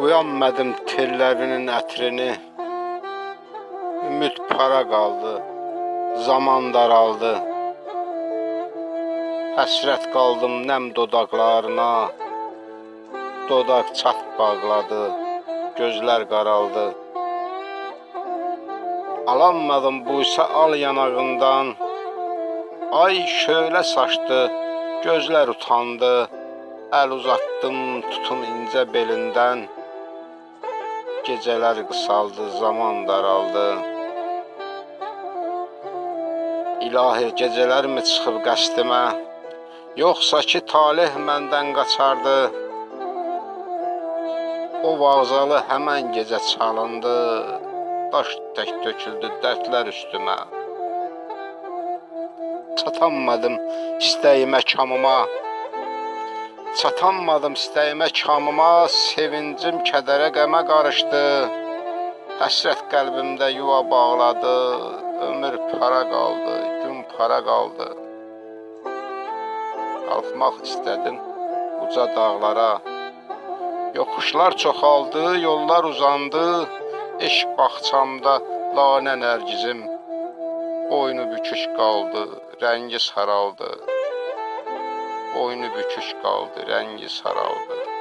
Uyanmadım tellerinin ətrini. Ümid para qaldı Zaman daraldı. Həsrət qaldım nəm dodaqlarına. Dodaq çat bağladı Gözlər qaraldı. Alanmadım buysa al yanağından. Ay şöyle saçdı Gözlər utandı. Əl uzatdım tutum incə belindən Gecələr qısaldı, zaman daraldı. İlahi gecələrmi çıxıb qəsdimə? Yoxsa ki talih məndən qaçardı? O vağzalı həmən gecə çalındı. Daş tək töküldü dərdlər üstümə. Çatanmadım istəyimə kamıma Çatanmadım istəyimə kamıma Sevincim kədərə qəmə qarışdı. Həsrət qəlbimdə yuva bağladı Ömür para qaldı, gün para qaldı. Qalxmaq istədim uca dağlara. Yoxuşlar çoxaldı, yollar uzandı Eşq bağçamda lanə nərgizim. Boynu bükük qaldı, rəngi saraldı Boynu bükük qaldı, rəngi saraldı